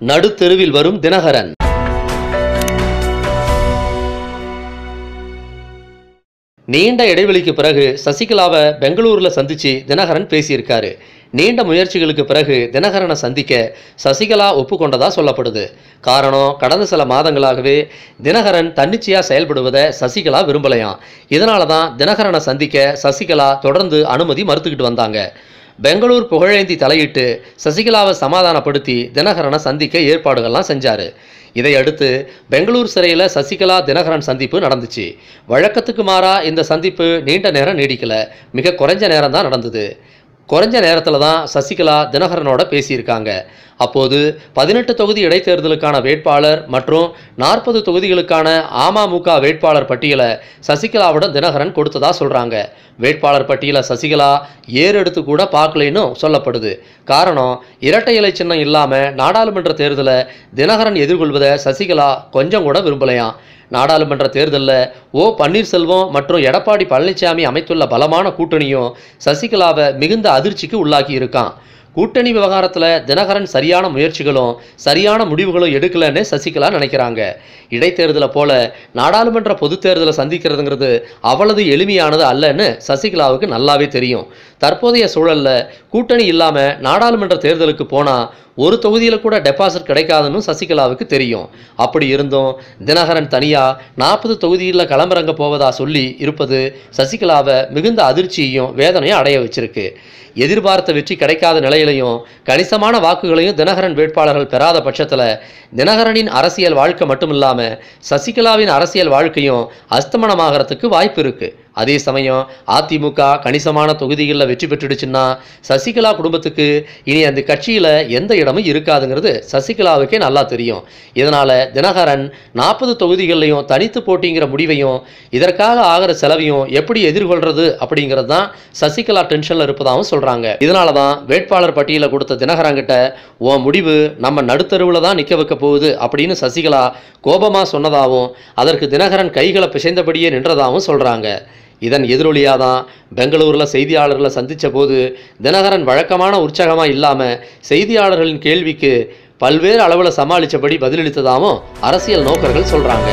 நடுத்தெருவில் வரும் தினகரன். நீண்ட இடைவெளிக்கு பிறகு சசிகலாவை பெங்களூரில் சந்தித்து தினகரன் பேசியிருக்காரு. நீண்ட முயற்சிகளுக்கு பிறகு தினகரனை சந்திக்க சசிகலா ஒப்புக்கொண்டதாக சொல்லப்படுது. காரணம் கடந்த சில மாதங்களாகவே தினகரன் தன்னிச்சையாக செயல்படுவதை சசிகலா விரும்பலையாம். இதனால தான் தினகரனை சந்திக்க சசிகலா தொடர்ந்து அனுமதி மறுத்துக்கிட்டு வந்தாங்க. பெங்களூர் புகழேந்தி தலையிட்டு சசிகலாவை சமாதானப்படுத்தி தினகரனை சந்திக்க ஏற்பாடுகள்லாம் செஞ்சார். இதையடுத்து பெங்களூர் சிறையில் சசிகலா தினகரன் சந்திப்பு நடந்துச்சு. வழக்கத்துக்கு மாறா இந்த சந்திப்பு நீண்ட நேரம் நீடிக்கல. மிக குறைஞ்ச நேரம் தான் நடந்தது. குறைஞ்ச நேரத்தில் தான் சசிகலா தினகரனோட பேசியிருக்காங்க. அப்போது பதினெட்டு தொகுதி இடைத்தேர்தலுக்கான வேட்பாளர் மற்றும் நாற்பது தொகுதிகளுக்கான அமமுக வேட்பாளர் பட்டியலை சசிகலாவிடம் தினகரன் கொடுத்ததா சொல்கிறாங்க வேட்பாளர் பட்டியலை சசிகலா ஏறெடுத்து கூட பார்க்கலைன்னு சொல்லப்படுது. காரணம் இரட்டை இலை சின்னம் இல்லாமல் நாடாளுமன்ற தேர்தலை தினகரன் எதிர்கொள்வதை சசிகலா கொஞ்சம் கூட விரும்பலையாம். நாடாளுமன்ற தேர்தலில் ஓ பன்னீர்செல்வம் மற்றும் எடப்பாடி பழனிசாமி அமைத்துள்ள பலமான கூட்டணியும் சசிகலாவை மிகுந்த அதிர்ச்சிக்கு உள்ளாக்கி இருக்கான். கூட்டணி விவகாரத்தில் தினகரன் சரியான முயற்சிகளும் சரியான முடிவுகளும் எடுக்கலன்னு சசிகலா நினைக்கிறாங்க. இடைத்தேர்தலை போல நாடாளுமன்ற பொதுத் தேர்தலை சந்திக்கிறதுங்கிறது அவ்வளவு எளிமையானது அல்லன்னு சசிகலாவுக்கு நல்லாவே தெரியும். தற்போதைய சூழலில் கூட்டணி இல்லாமல் நாடாளுமன்ற தேர்தலுக்கு போனால் ஒரு தொகுதியில் கூட டெபாசிட் கிடைக்காதுன்னு சசிகலாவுக்கு தெரியும். அப்படி இருந்தும் தினகரன் தனியாக நாற்பது தொகுதியில் களமிறங்க போவதா சொல்லி இருப்பது சசிகலாவை மிகுந்த அதிர்ச்சியையும் வேதனையும் அடைய வச்சிருக்கு. எதிர்பார்த்த வெற்றி கிடைக்காத நிலையிலையும் கணிசமான வாக்குகளையும் தினகரன் வேட்பாளர்கள் பெறாத பட்சத்தில் தினகரனின் அரசியல் வாழ்க்கை மட்டும் இல்லாமல் சசிகலாவின் அரசியல் வாழ்க்கையும் அஸ்தமனமாகறதுக்கு வாய்ப்பு இருக்குது அதே சமயம் அதிமுக கணிசமான தொகுதிகளில் வெற்றி பெற்றுடுச்சுன்னா சசிகலா குடும்பத்துக்கு இனி அந்த கட்சியில் எந்த இடமும் இருக்காதுங்கிறது சசிகலாவுக்கே நல்லா தெரியும். இதனால் தினகரன் நாற்பது தொகுதிகள்லையும் தனித்து போட்டிங்கிற முடிவையும் இதற்காக ஆகிற செலவையும் எப்படி எதிர்கொள்றது அப்படிங்கிறது தான் சசிகலா டென்ஷனில் இருப்பதாகவும் சொல்கிறாங்க இதனால தான் வேட்பாளர் பட்டியலை கொடுத்த தினகரன்கிட்ட உன் முடிவு நம்ம நடுத்தருவில் தான் நிற்க வைக்க போகுது அப்படின்னு சசிகலா கோபமாக சொன்னதாகவும் அதற்கு தினகரன் கைகளை பிசைந்தபடியே நின்றதாகவும் சொல்கிறாங்க இதன் எதிரொலியாக தான் பெங்களூரில் செய்தியாளர்களை சந்தித்த போது தினகரன் வழக்கமான உற்சாகமாக இல்லாமல் செய்தியாளர்களின் கேள்விக்கு பல்வேறு அளவில் சமாளித்தபடி பதிலளித்ததாகவும் அரசியல் நோக்கர்கள் சொல்கிறாங்க